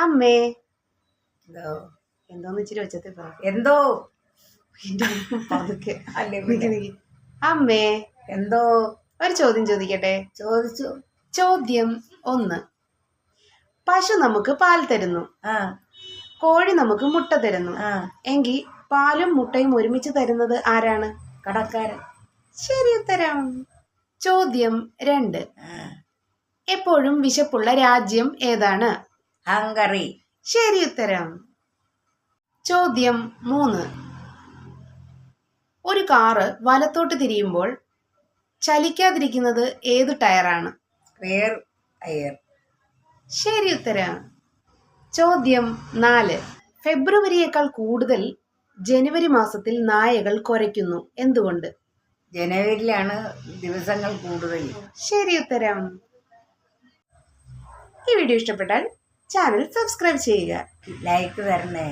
അമ്മേ. എന്തോ? എന്തോന്ന് ഇച്ചിരി വെച്ചത്തെ പറ. എന്തോ? പതുക്കെ. അമ്മേ. എന്തോ? ഒരു ചോദ്യം ചോദിക്കട്ടെ? ചോദിച്ചു. ചോദ്യം ഒന്ന്. പശു നമുക്ക് പാൽ തരുന്നു. കോഴി നമുക്ക് മുട്ട തരുന്നു. എങ്കിൽ പാലും മുട്ടയും ഒരുമിച്ച് തരുന്നത് ആരാണ്? കടക്കാരൻ. ശരി ഉത്തരം. ചോദ്യം രണ്ട്. എപ്പോഴും വിശപ്പുള്ള രാജ്യം ഏതാണ്? ഹംഗറി ശരി ഉത്തരം. ചോദ്യം മൂന്ന്. ഒരു കാറ് വലത്തോട്ട് തിരിയുമ്പോൾ ചലിക്കാതിരിക്കുന്നത് ഏത് ടയറാണ്? റിയർ ശരി ഉത്തരം. ചോദ്യം നാല്. ഫെബ്രുവരിയേക്കാൾ കൂടുതൽ ജനുവരി മാസത്തിൽ നായകൾ കുരയ്ക്കുന്നു. എന്തുകൊണ്ട്? ജനുവരിയിലാണ് ദിവസങ്ങൾ കൂടുതൽ. ശരി ഉത്തരം. ഈ വീഡിയോ ഇഷ്ടപ്പെട്ടാൽ ചാനൽ സബ്സ്ക്രൈബ് ചെയ്യുക. ലൈക്ക് തരണേ.